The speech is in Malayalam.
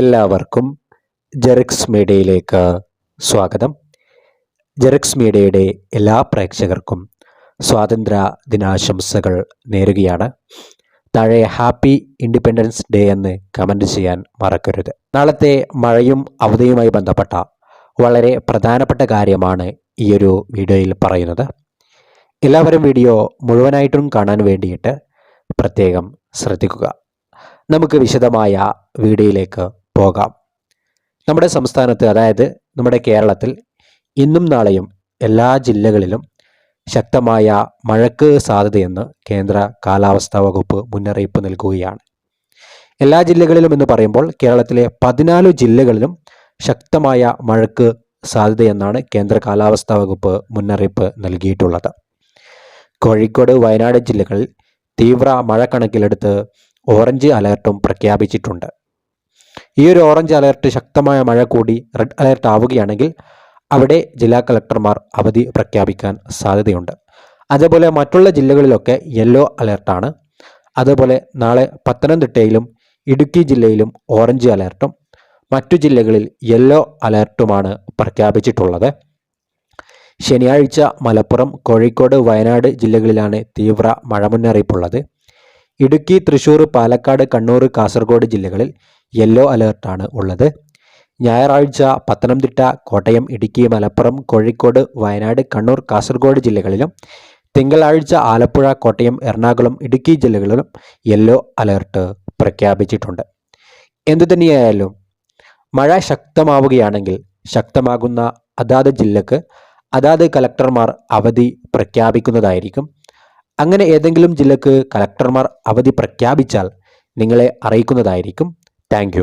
എല്ലാവർക്കും ജെറിക്സ് മീഡിയയിലേക്ക് സ്വാഗതം. ജെറിക്സ് മീഡിയയുടെ എല്ലാ പ്രേക്ഷകർക്കും സ്വാതന്ത്ര്യ ദിനാശംസകൾ നേരുകയാണ്. താഴെ ഹാപ്പി ഇൻഡിപെൻഡൻസ് ഡേ എന്ന് കമന്റ് ചെയ്യാൻ മറക്കരുത്. നാളത്തെ മഴയും അവധിയുമായി ബന്ധപ്പെട്ട വളരെ പ്രധാനപ്പെട്ട കാര്യമാണ് ഈ ഒരു വീഡിയോയിൽ പറയുന്നത്. എല്ലാവരും വീഡിയോ മുഴുവനായിട്ടും കാണാൻ വേണ്ടിയിട്ട് പ്രത്യേകം ശ്രദ്ധിക്കുക. നമുക്ക് വിശദമായ വീഡിയോയിലേക്ക് പോകാം. നമ്മുടെ സംസ്ഥാനത്ത് അതായത് നമ്മുടെ കേരളത്തിൽ ഇന്നും നാളെയും എല്ലാ ജില്ലകളിലും ശക്തമായ മഴയ്ക്ക് സാധ്യതയെന്ന് കേന്ദ്ര കാലാവസ്ഥാ വകുപ്പ് മുന്നറിയിപ്പ് നൽകുകയാണ്. എല്ലാ ജില്ലകളിലും എന്ന് പറയുമ്പോൾ കേരളത്തിലെ പതിനാല് ജില്ലകളിലും ശക്തമായ മഴയ്ക്ക് സാധ്യതയെന്നാണ് കേന്ദ്ര കാലാവസ്ഥാ വകുപ്പ് മുന്നറിയിപ്പ് നൽകിയിട്ടുള്ളത്. കോഴിക്കോട് വയനാട് ജില്ലകളിൽ തീവ്ര മഴ കണക്കിലെടുത്ത് ഓറഞ്ച് അലർട്ടും പ്രഖ്യാപിച്ചിട്ടുണ്ട്. ഈ ഒരു ഓറഞ്ച് അലർട്ട് ശക്തമായ മഴ കൂടി റെഡ് അലർട്ട് ആവുകയാണെങ്കിൽ അവിടെ ജില്ലാ കളക്ടർമാർ അവധി പ്രഖ്യാപിക്കാൻ സാധ്യതയുണ്ട്. അതേപോലെ മറ്റുള്ള ജില്ലകളിലൊക്കെ യെല്ലോ അലർട്ടാണ് അതുപോലെ നാളെ പത്തനംതിട്ടയിലും ഇടുക്കി ജില്ലയിലും ഓറഞ്ച് അലർട്ടും മറ്റു ജില്ലകളിൽ യെല്ലോ അലർട്ടുമാണ് പ്രഖ്യാപിച്ചിട്ടുള്ളത്. ശനിയാഴ്ച മലപ്പുറം കോഴിക്കോട് വയനാട് ജില്ലകളിലാണ് തീവ്ര മഴ മുന്നറിയിപ്പുള്ളത് ഇടുക്കി തൃശൂർ പാലക്കാട് കണ്ണൂർ കാസർഗോഡ് ജില്ലകളിൽ യെല്ലോ അലേർട്ടാണ് ഉള്ളത്. ഞായറാഴ്ച പത്തനംതിട്ട കോട്ടയം ഇടുക്കി മലപ്പുറം കോഴിക്കോട് വയനാട് കണ്ണൂർ കാസർഗോഡ് ജില്ലകളിലും തിങ്കളാഴ്ച ആലപ്പുഴ കോട്ടയം എറണാകുളം ഇടുക്കി ജില്ലകളിലും യെല്ലോ അലേർട്ട് പ്രഖ്യാപിച്ചിട്ടുണ്ട്. എന്തു തന്നെയായാലും മഴ ശക്തമാവുകയാണെങ്കിൽ ശക്തമാകുന്ന അതാത് ജില്ലക്ക് അതാത് കലക്ടർമാർ അവധി പ്രഖ്യാപിക്കുന്നതായിരിക്കും. അങ്ങനെ ഏതെങ്കിലും ജില്ലക്ക് കലക്ടർമാർ അവധി പ്രഖ്യാപിച്ചാൽ നിങ്ങളെ അറിയിക്കുന്നതായിരിക്കും. தேங்க்யூ